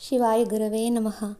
शिवाय गुरवे नमः।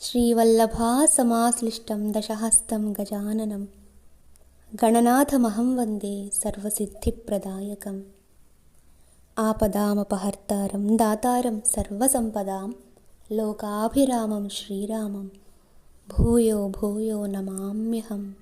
श्रीवल्लभासमाश्लिष्टं दशहस्तं गजाननं। गणनाथमहं वन्दे सर्वसिद्धिप्रदायकम्। आपदामपहर्तारं दातारं सर्वसम्पदां। लोकाभिरामं श्रीरामं। भूयो भूयो नमाम्यहम्।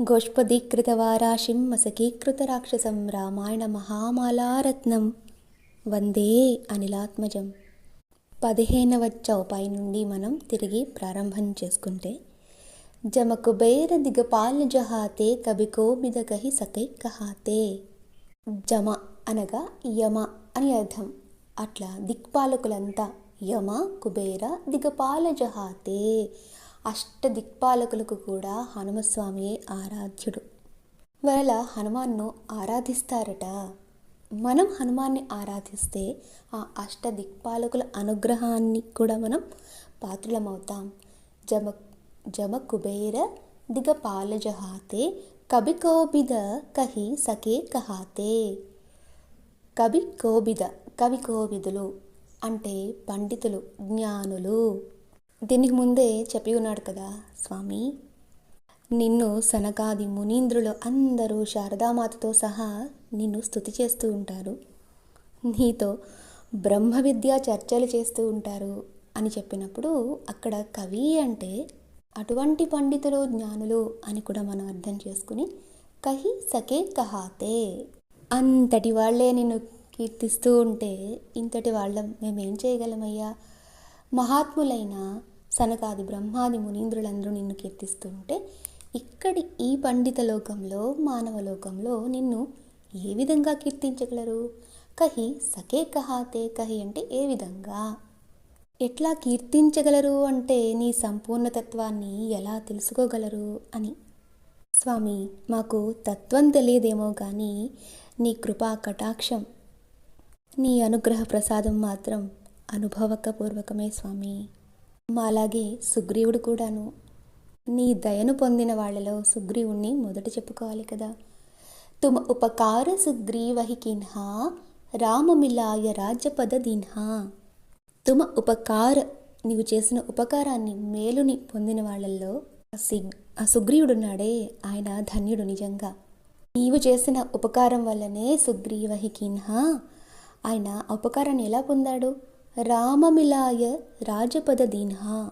गोष्पदीकृतवाराशिं मसकीकृतराक्षसं रामायणमहामालारत्नं। वन्दे अनिलात्मजम्। పదిహేనవ చౌపాయి నుండి మనం తిరిగి ప్రారంభం చేసుకుంటే జమ కుబేర దిగపాల జహాతే కభికోభిద కహి సకై కహాతే. జమ అనగా యమ అని అర్థం. అట్లా దిక్పాలకులంతా యమ కుబేర దిగపాల జహాతే. అష్ట దిక్పాలకులకు కూడా హనుమస్వామియే ఆరాధ్యుడు. వాళ్ళ హనుమాన్ను ఆరాధిస్తారట. మనం హనుమాన్ని ఆరాధిస్తే ఆ అష్ట దిక్పాలకుల అనుగ్రహాన్ని కూడా మనం పాత్రలమవుతాం. జమ జమ కుబేర దిగపాల జహాతే కవి కోబిద కహి సకే కహాతే. కవి కోబిద కవి కోబిదులు అంటే పండితులు జ్ఞానులు. దీనికి ముందే చెప్పి ఉన్నాడు కదా స్వామి నిన్ను సనకాది మునీంద్రులు అందరూ శారదామాతతో సహా నిన్ను స్థుతి చేస్తూ ఉంటారు. నీతో బ్రహ్మ విద్య చర్చలు చేస్తూ ఉంటారు అని చెప్పినప్పుడు అక్కడ కవి అంటే అటువంటి పండితులు జ్ఞానులు అని కూడా మనం అర్థం చేసుకుని కహి సకే కహాతే. అంతటి వాళ్ళే నిన్ను కీర్తిస్తూ ఉంటే ఇంతటి వాళ్ళం మేమేం చేయగలమయ్యా? మహాత్ములైన సనకాది బ్రహ్మాది మునీంద్రులందరూ నిన్ను కీర్తిస్తుంటే ఇక్కడి ఈ పండిత లోకంలో మానవ లోకంలో నిన్ను ఏ విధంగా కీర్తించగలరు? కహి సకే కహాతే కహి అంటే ఏ విధంగా? ఎట్లా కీర్తించగలరు అంటే నీ సంపూర్ణతత్వాన్ని ఎలా తెలుసుకోగలరు అని. స్వామి మాకు తత్వం తెలియదేమో కానీ నీ కృపా కటాక్షం నీ అనుగ్రహ ప్రసాదం మాత్రం అనుభవకపూర్వకమే స్వామి. మాలాగే సుగ్రీవుడు కూడాను. నీ దయను పొందిన వాళ్ళలో సుగ్రీవుణ్ణి మొదట చెప్పుకోవాలి కదా. తుమ ఉపకార సుగ్రీవహి కిన్హా రామమిలాయ రాజ్యపద దిన్హా. తుమ ఉపకార నీవు చేసిన ఉపకారాన్ని మేలుని పొందిన వాళ్ళల్లో సిగ్ ఆ సుగ్రీవుడున్నాడే ఆయన ధన్యుడు నిజంగా. నీవు చేసిన ఉపకారం వల్లనే సుగ్రీవహి కిన్హా ఆయన ఆ ఉపకారాన్ని ఎలా పొందాడు? రామమిలాయ రాజపద దీన్హా.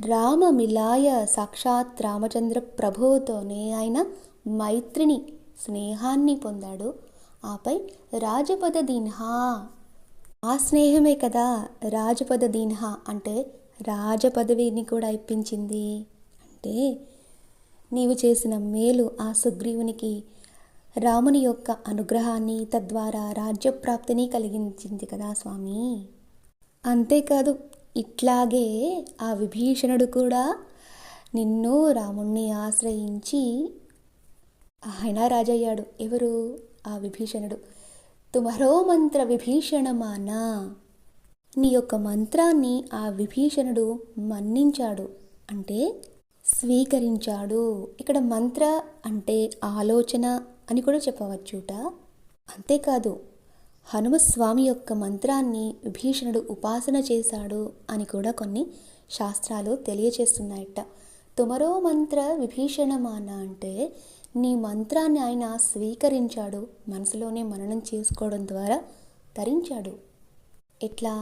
రామమిలాయ సాక్షాత్ రామచంద్ర ప్రభువుతోనే ఆయన మైత్రిని స్నేహాన్ని పొందాడు. ఆపై రాజపద దీన్హా. ఆ స్నేహమే కదా రాజపద దీన్హా అంటే రాజపదవిని కూడా ఇప్పించింది. అంటే నీవు చేసిన మేలు ఆ సుగ్రీవునికి రాముని యొక్క అనుగ్రహాన్ని తద్వారా రాజ్యప్రాప్తిని కలిగించింది కదా స్వామి. అంతేకాదు ఇట్లాగే ఆ విభీషణుడు కూడా నిన్ను రాముణ్ణి ఆశ్రయించి ఆయన రాజయ్యాడు. ఎవరు? ఆ విభీషణుడు. తుమరో మంత్ర విభీషణమానా. నీ యొక్క మంత్రాన్ని ఆ విభీషణుడు మన్నించాడు అంటే స్వీకరించాడు. ఇక్కడ మంత్ర అంటే ఆలోచన అని కూడా చెప్పవచ్చుట. అంతేకాదు హనుమస్వామి యొక్క మంత్రాన్ని విభీషణుడు ఉపాసన చేశాడు అని కూడా కొన్ని శాస్త్రాలు తెలియచేస్తున్నాయట. తుమరో మంత్ర విభీషణమాన అంటే నీ మంత్రాన్ని ఆయన స్వీకరించాడు మనసులోనే మననం చేసుకోవడం ద్వారా ధరించాడు ఇట్లా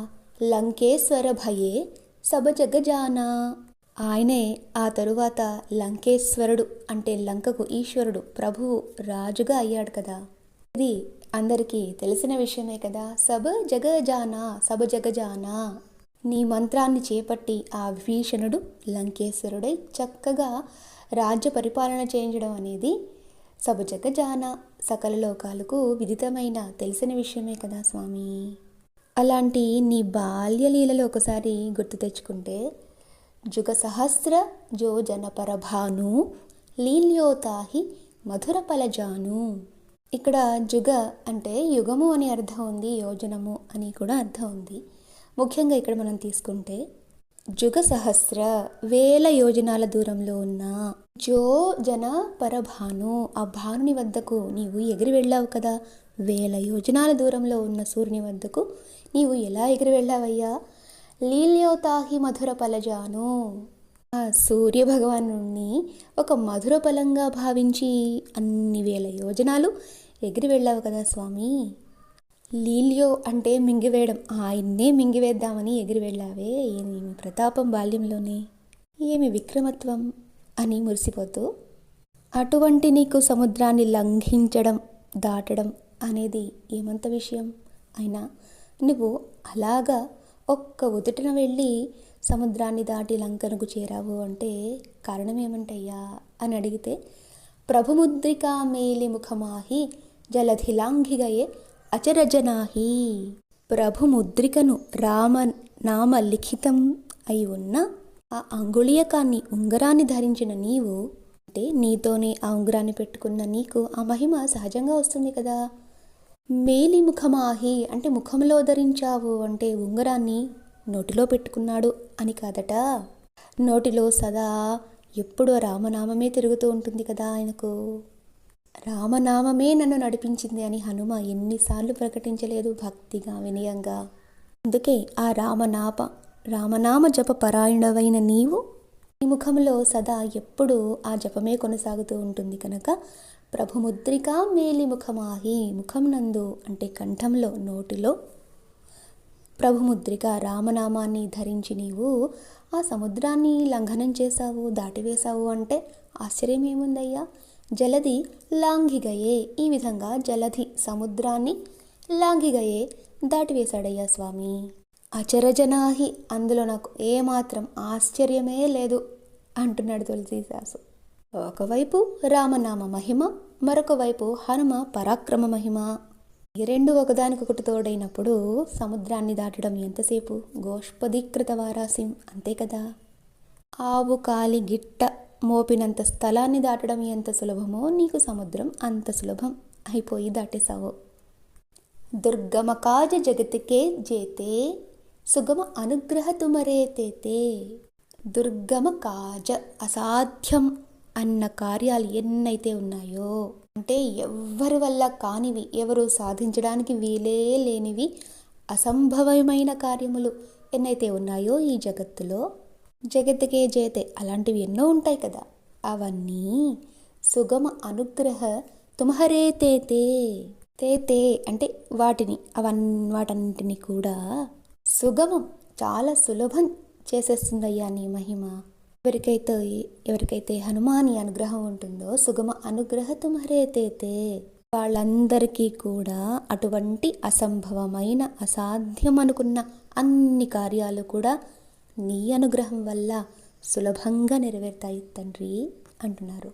లంకేశ్వర భయే సభ జగజానా. ఆయనే ఆ తరువాత లంకేశ్వరుడు అంటే లంకకు ఈశ్వరుడు ప్రభువు రాజుగా అయ్యాడు కదా. ఇది అందరికీ తెలిసిన విషయమే కదా? సబ జగజానా సబ జగజానా. నీ మంత్రాన్ని చేపట్టి ఆ విభీషణుడు లంకేశ్వరుడై చక్కగా రాజ్య పరిపాలన చేయించడం అనేది సబ జగజాన. సకల లోకాలకు విదితమైన తెలిసిన విషయమే కదా స్వామి? అలాంటి నీ బాల్యలీలలో ఒకసారి గుర్తు తెచ్చుకుంటే జుగ సహస్ర జో జనపరభాను లీల్యోతాహి మధుర పలజాను ఇక్కడ జుగ అంటే యుగము అని అర్థం ఉంది యోజనము అని కూడా అర్థం ఉంది. ముఖ్యంగా ఇక్కడ మనం తీసుకుంటే జుగ సహస్ర వేల యోజనాల దూరంలో ఉన్న జో జన పరభాను ఆ భానుని వద్దకు నీవు ఎగిరి వెళ్ళావు కదా. వేల యోజనాల దూరంలో ఉన్న సూర్యుని వద్దకు నీవు ఎలా ఎగిరి వెళ్ళావయ్యా? లీల్యోతాహి మధుర పలజాను. ఆ సూర్య భగవానుణ్ణి ఒక మధుర పలంగా భావించి అన్ని వేల యోజనాలు ఎగిరి వెళ్ళావు కదా స్వామి? లీలియో అంటే మింగివేయడం. ఆయన్నే మింగివేద్దామని ఎగిరి వెళ్ళావే. ఏమి ప్రతాపం బాల్యంలోనే? ఏమి విక్రమత్వం? అని మురిసిపోతూ అటువంటి నీకు సముద్రాన్ని లంఘించడం దాటడం అనేది ఏమంత విషయం? అయినా నువ్వు అలాగా ఒక్క ఉదుటిన వెళ్ళి సముద్రాన్ని దాటి లంకనకు చేరావు అంటే కారణం ఏమంటయ్యా? అని అడిగితే ప్రభుముద్రికా మేలి ముఖమాహి జలధిలాంఘిగయే అచరజనాహి. ప్రభుముద్రికను రామ నామ లిఖితం అయి ఉన్న ఆ అంగుళీయకాన్ని ఉంగరాన్ని ధరించిన నీవు అంటే నీతోనే ఆ ఉంగరాన్ని పెట్టుకున్న నీకు ఆ మహిమ సహజంగా వస్తుంది కదా. మేలి ముఖమాహి అంటే ముఖంలో ధరించావు అంటే ఉంగరాన్ని నోటిలో పెట్టుకున్నాడు అని కాదట. నోటిలో సదా ఎప్పుడో రామనామమే తిరుగుతూ ఉంటుంది కదా ఆయనకు. రామనామమే నన్ను నడిపించింది అని హనుమ ఎన్నిసార్లు ప్రకటించలేదు భక్తిగా వినయంగా. అందుకే ఆ రామనాప రామనామ జప పరాయణవైన నీవు నీ ముఖంలో సదా ఎప్పుడూ ఆ జపమే కొనసాగుతూ ఉంటుంది కనుక ప్రభుముద్రిక మేలి ముఖమాహి ముఖం నందు అంటే కంఠంలో నోటిలో ప్రభుముద్రిక రామనామాన్ని ధరించి నీవు ఆ సముద్రాన్ని లంఘనం చేశావు దాటివేశావు అంటే ఆశ్చర్యం ఏముందయ్యా జలధి లాంఘిగయే ఈ విధంగా జలధి సముద్రాన్ని లాంఘిగయే దాటివేశాడయ్యా స్వామి. అచరజనాహి అందులో నాకు ఏమాత్రం ఆశ్చర్యమే లేదు అంటున్నాడు తులసీదాసు. ఒకవైపు రామనామ మహిమ మరొక వైపు హనుమ పరాక్రమ మహిమ. ఈ రెండు ఒకదానికొకటి తోడైనప్పుడు సముద్రాన్ని దాటడం ఎంతసేపు? గోష్పదీకృత వారాసిం అంతే కదా? ఆవు కాలి గిట్ట మోపినంత స్థలాన్ని దాటడం ఎంత సులభమో నీకు సముద్రం అంత సులభం అయిపోయి దాటేశావు. దుర్గమ కాజ జగతికే జేతే సుగమ అనుగ్రహ తుమరే తేతే. దుర్గమ కాజ అసాధ్యం అన్న కార్యాలు ఎన్నైతే ఉన్నాయో అంటే ఎవ్వరి వల్ల కానివి ఎవరు సాధించడానికి వీలే లేనివి అసంభవమైన కార్యములు ఎన్నైతే ఉన్నాయో ఈ జగత్తులో. జగత్తుకే జయతే అలాంటివి ఎన్నో ఉంటాయి కదా. అవన్నీ సుగమ అనుగ్రహ తుమహరే తేతే తేతే అంటే వాటిని అవన్ వాటన్నిటిని కూడా సుగమం చాలా సులభం చేసేస్తుందయ్యా నీ మహిమ. ఎవరికైతే ఎవరికైతే హనుమాని అనుగ్రహం ఉంటుందో సుగమ అనుగ్రహ తుమహరే వాళ్ళందరికీ కూడా అటువంటి అసంభవమైన అసాధ్యం అనుకున్న అన్ని కార్యాలు కూడా నీ అనుగ్రహం వల్ల సులభంగా నెరవేరుతాయి తండ్రి అంటున్నారు.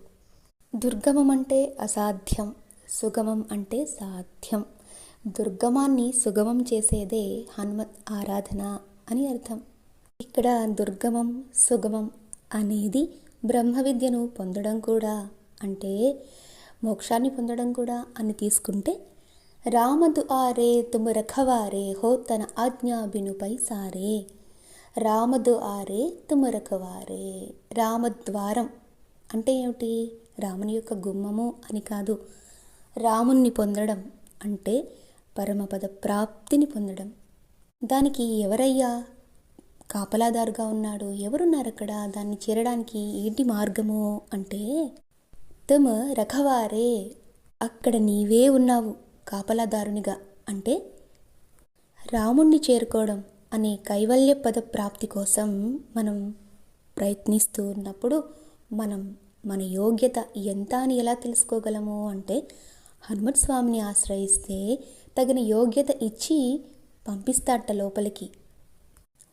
దుర్గమం అంటే అసాధ్యం సుగమం అంటే సాధ్యం. దుర్గమాన్ని సుగమం చేసేదే హనుమత్ ఆరాధన అని అర్థం. ఇక్కడ దుర్గమం సుగమం అనేది బ్రహ్మ విద్యను పొందడం కూడా. అంటే మోక్షాన్ని పొందడం కూడా అని తీసుకుంటే రామదు ఆరే తుమ రఖవారే హో తన ఆజ్ఞాబినుపై సారే. రామదు ఆరే తుమ రఖవారే రామద్వారం అంటే ఏమిటి? రాముని యొక్క గుమ్మము అని కాదు. రాముణ్ణి పొందడం అంటే పరమపద ప్రాప్తిని పొందడం. దానికి ఎవరయ్యా? కాపలాదారుగా ఉన్నాడు. ఎవరున్నారు అక్కడ దాన్ని చేరడానికి ఏంటి మార్గము? అంటే తమ రఖవారే అక్కడ నీవే ఉన్నావు కాపలాదారునిగా. అంటే రాముణ్ణి చేరుకోవడం అనే కైవల్య పద ప్రాప్తి కోసం మనం ప్రయత్నిస్తూ ఉన్నప్పుడు మనం మన యోగ్యత ఎంత అని ఎలా తెలుసుకోగలము? అంటే హనుమత్ స్వామిని ఆశ్రయిస్తే తగిన యోగ్యత ఇచ్చి పంపిస్తాట లోపలికి.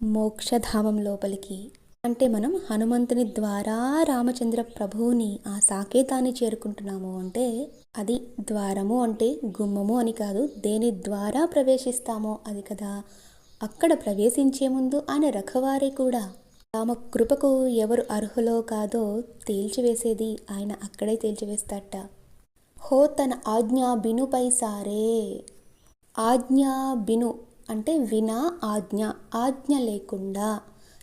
మోక్షధామం లోపలికి. అంటే మనం హనుమంతుని ద్వారా రామచంద్ర ప్రభువుని ఆ సాకేతాన్ని చేరుకుంటున్నాము అంటే అది ద్వారము అంటే గుమ్మము అని కాదు దేని ద్వారా ప్రవేశిస్తామో అది కదా. అక్కడ ప్రవేశించే ముందు ఆయన రఖవారే కూడా. తమ కృపకు ఎవరు అర్హులో కాదో తేల్చివేసేది ఆయన అక్కడే తేల్చివేస్తాట హో తన ఆజ్ఞా బినుపై సారే. ఆజ్ఞా బిను అంటే వినా ఆజ్ఞ ఆజ్ఞ లేకుండా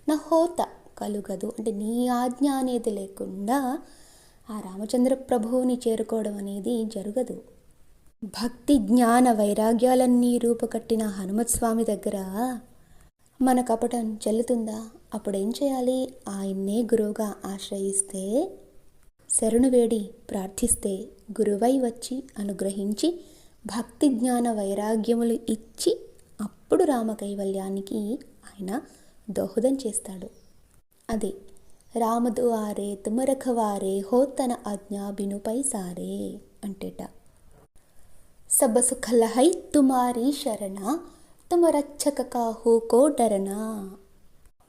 నా హోత కలుగదు. అంటే నీ ఆజ్ఞ అనేది లేకుండా ఆ రామచంద్ర ప్రభువుని చేరుకోవడం అనేది జరగదు. భక్తి జ్ఞాన వైరాగ్యాలన్నీ రూపకట్టిన హనుమత్ స్వామి దగ్గర మన కపటం చెల్లుతుందా? అప్పుడేం చేయాలి? ఆయన్నే గురువుగా ఆశ్రయిస్తే శరణు వేడి ప్రార్థిస్తే గురువై వచ్చి అనుగ్రహించి భక్తి జ్ఞాన వైరాగ్యములు ఇచ్చి అప్పుడు రామకైవల్యానికి ఆయన దోహదం చేస్తాడు. అదే రామదువారే తుమరఖవారే హోతన ఆజ్ఞా బినుపై సారే అంటేట. సబసుఖలహై తుమారీ తుమారి శరణ తుమ కాహు కో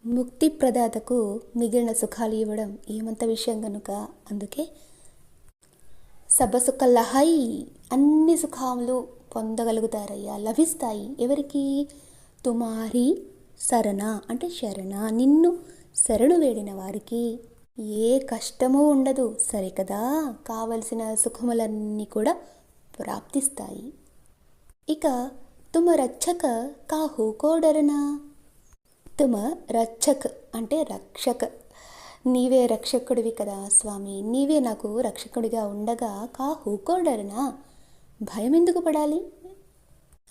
ముక్తి ప్రదాతకు మిగిలిన సుఖాలు ఇవ్వడం ఏమంత విషయం కనుక అందుకే సబసుఖలహై అన్ని సుఖాలు పొందగలుగుతారయ్యా. లభిస్తాయి. ఎవరికి? తుమారి శరణ. అంటే శరణ. నిన్ను శరణు వేడిన వారికి ఏ కష్టమూ ఉండదు. సరికదా కావలసిన సుఖములన్నీ కూడా ప్రాప్తిస్తాయి. ఇక తుమ రక్షక కాహు కోడరనా? తుమ రక్షక్ అంటే రక్షక. నీవే రక్షకుడివి కదా స్వామి. నీవే నాకు రక్షకుడిగా ఉండగా కా హూకోడరనా భయం ఎందుకు పడాలి?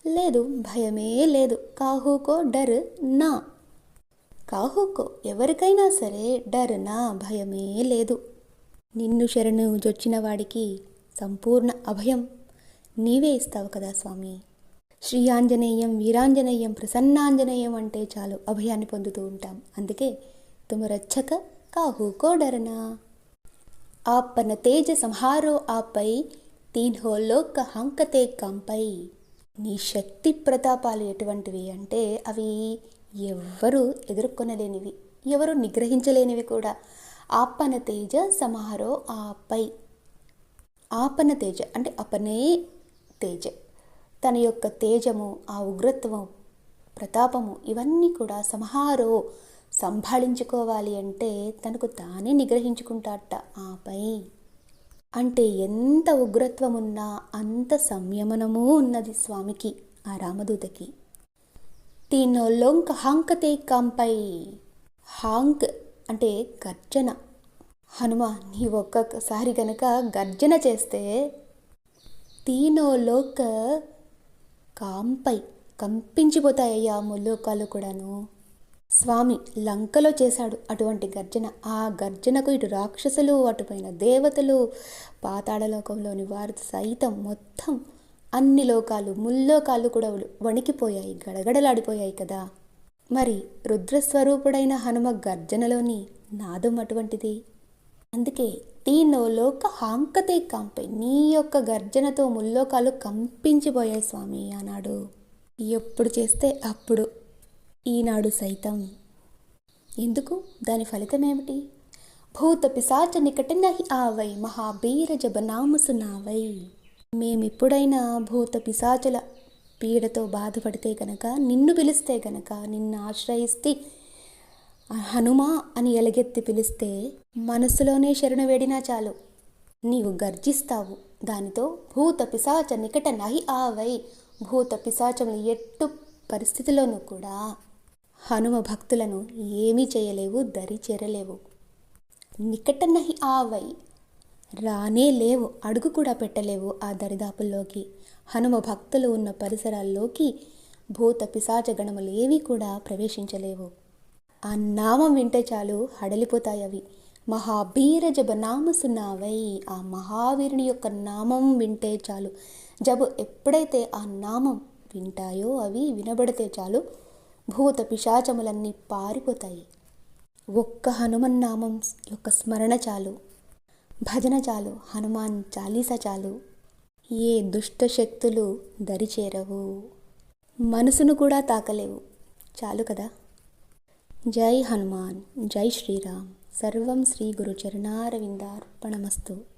లేదు భయమే లేదు. కాహుకో డర్ నా. కాహుకో ఎవరికైనా సరే డర్ నా భయమే లేదు. నిన్ను శరణు జొచ్చిన వాడికి సంపూర్ణ అభయం. నీవే ఇస్తావు కదా స్వామి. శ్రీ ఆంజనేయం వీరాంజనేయం ప్రసన్నాంజనేయం అంటే చాలు అభయాన్ని పొందుతూ ఉంటాం. అందుకే తుమరచ్చక కాహుకో డరనా ఆపన తేజ సంహారో ఆపై తీన్హో లోక హంకతే కంపై నీ శక్తి ప్రతాపాలు ఎటువంటివి అంటే అవి ఎవ్వరూ ఎదుర్కొనలేనివి ఎవరు నిగ్రహించలేనివి కూడా ఆపన తేజ సంహారో ఆపై ఆపన తేజ అంటే అపనే తేజ తన యొక్క తేజము ఆ ఉగ్రత్వము ప్రతాపము ఇవన్నీ కూడా సంహారో సంభాళించుకోవాలి అంటే తనకు తానే నిగ్రహించుకుంటాట ఆపై అంటే ఎంత ఉగ్రత్వమున్నా అంత సంయమనమూ ఉన్నది స్వామికి ఆ రామదూతకి. హాంక హాంకతే కంపై. హాంక్ అంటే గర్జన. హనుమ నీ ఒక్కొక్కసారి గనక గర్జన చేస్తే తీనోలోక కాంపై కంపించిపోతాయ్యా ముల్లోకాలు కూడాను. స్వామి లంకలో చేశాడు అటువంటి గర్జన. ఆ గర్జనకు ఇటు రాక్షసులు అటుపైన దేవతలు పాతాళలోకంలోని వారు సైతం మొత్తం అన్ని లోకాలు ముల్లోకాలు కూడా వణికిపోయాయి గడగడలాడిపోయాయి కదా. మరి రుద్రస్వరూపుడైన హనుమ గర్జనలోని నాదం అటువంటిది? అందుకే తీనో లోక హాంకతే కాంపై నీ యొక్క గర్జనతో ముల్లోకాలు కంపించిపోయాయి స్వామి అన్నాడు. ఎప్పుడు చేస్తే అప్పుడు ఈనాడు సైతం. ఎందుకు? దాని ఫలితమేమిటి? భూత పిశాచ నికట నహి ఆవై మహాబీర జబనామసు నావై మేమిప్పుడైనా భూత పిశాచుల పీడతో బాధపడితే గనక నిన్ను పిలిస్తే గనక నిన్ను ఆశ్రయిస్తే హనుమా అని ఎలగెత్తి పిలిస్తే మనసులోనే శరణు వేడినా చాలు. నీవు గర్జిస్తావు. దానితో భూత పిశాచ నికట నహి ఆవై భూత పిశాచములు ఎట్టు పరిస్థితిలోనూ కూడా హనుమ భక్తులను ఏమీ చేయలేవు దరి చేరలేవు. నికట నహి ఆవై రానే లేవు అడుగు కూడా పెట్టలేవు ఆ దరిదాపుల్లోకి. హనుమ భక్తులు ఉన్న పరిసరాల్లోకి భూత పిశాచ గణములు ఏవి కూడా ప్రవేశించలేవు. ఆ నామం వింటే చాలు హడలిపోతాయి అవి. మహాబీర జబ నామసున్నావై ఆ మహావీరుని యొక్క నామం వింటే చాలు. జబు ఎప్పుడైతే ఆ నామం వింటాయో అవి వినబడితే చాలు. భూత పిశాచములన్నీ పారిపోతాయి. ఒక్క హనుమన్ నామం యొక్క స్మరణ చాలు. భజన చాలు. హనుమాన్ చాలీస చాలు. ఏ దుష్ట శక్తులు దరిచేరవు మనసును కూడా తాకలేవు. చాలు కదా? జై హనుమాన్. జై శ్రీరామ్. సర్వం శ్రీ గురు చరణారవిందార్పణమస్తు